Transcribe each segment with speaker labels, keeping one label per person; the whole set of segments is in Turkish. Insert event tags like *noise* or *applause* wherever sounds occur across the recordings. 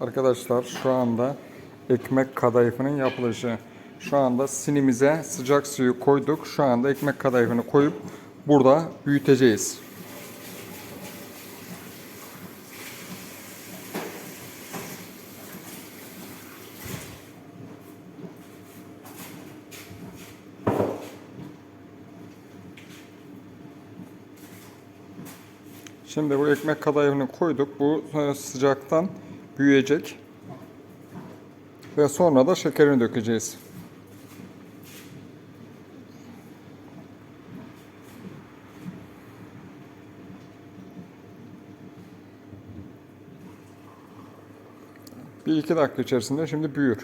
Speaker 1: Arkadaşlar şu anda ekmek kadayıfının yapılışı. Şu anda sinimize sıcak suyu koyduk. Şu anda ekmek kadayıfını koyup burada büyüteceğiz. Şimdi bu ekmek kadayıfını koyduk. Bu e, sıcaktan büyüyecek. Ve sonra da şekerini dökeceğiz. Bir iki dakika içerisinde şimdi büyür.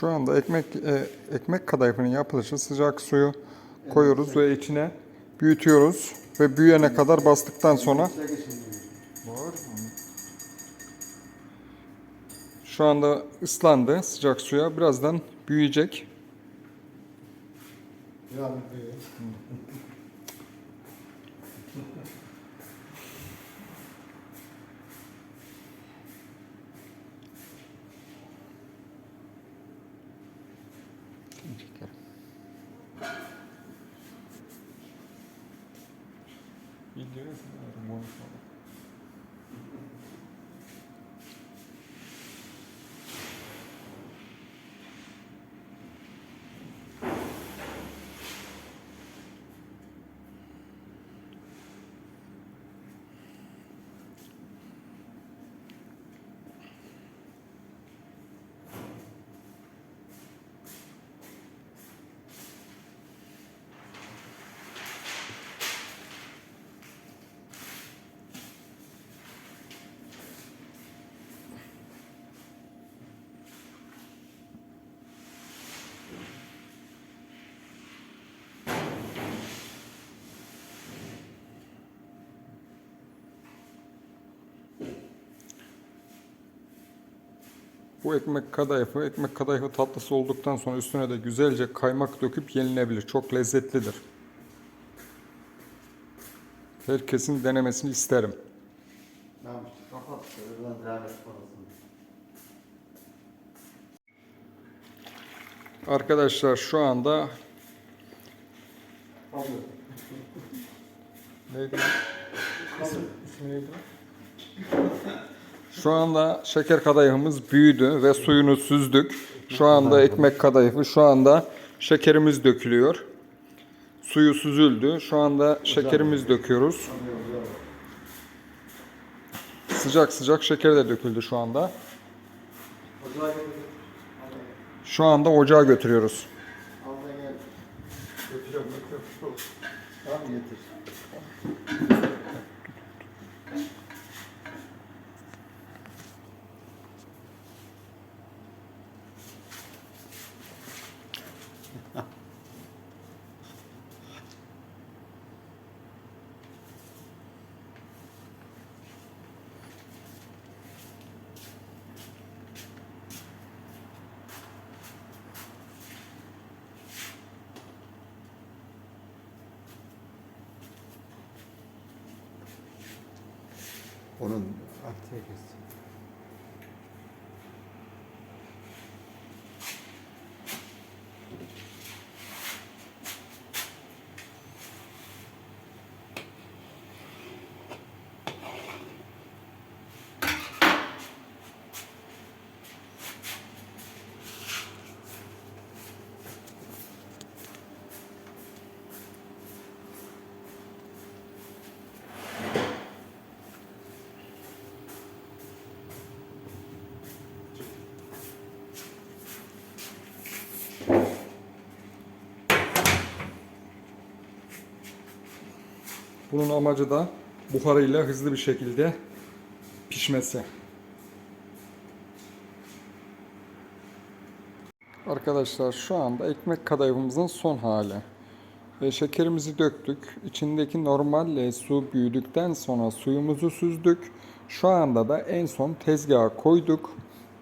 Speaker 1: Şu anda ekmek e, ekmek kadayıfının yapılışı sıcak suyu koyuyoruz ve içine büyütüyoruz. Ve büyüyene kadar bastıktan sonra şu anda ıslandı sıcak suya. Birazdan büyüyecek. *laughs* fikir. Videoyu sana armağan sağlık. Bu ekmek kadayıfı, ekmek kadayıfı tatlısı olduktan sonra üstüne de güzelce kaymak döküp yenilebilir. Çok lezzetlidir. Herkesin denemesini isterim. Arkadaşlar şu anda neydi? İsim, neydi? Şu anda şeker kadayıfımız büyüdü ve suyunu süzdük. Şu anda ekmek kadayıfı, şu anda şekerimiz dökülüyor. Suyu süzüldü. Şu anda şekerimiz döküyoruz. Sıcak sıcak şeker de döküldü şu anda. Şu anda ocağa götürüyoruz.
Speaker 2: Al da 보는 아트겠습니다.
Speaker 1: Bunun amacı da buharıyla hızlı bir şekilde pişmesi. Arkadaşlar şu anda ekmek kadayıfımızın son hali. Ve şekerimizi döktük. İçindeki normal e, su büyüdükten sonra suyumuzu süzdük. Şu anda da en son tezgaha koyduk.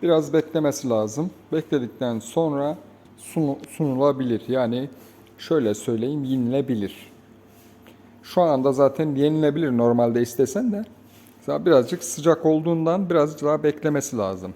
Speaker 1: Biraz beklemesi lazım. Bekledikten sonra sunu- sunulabilir. Yani şöyle söyleyeyim yenilebilir. Şu anda zaten yenilebilir normalde istesen de. Birazcık sıcak olduğundan biraz daha beklemesi lazım.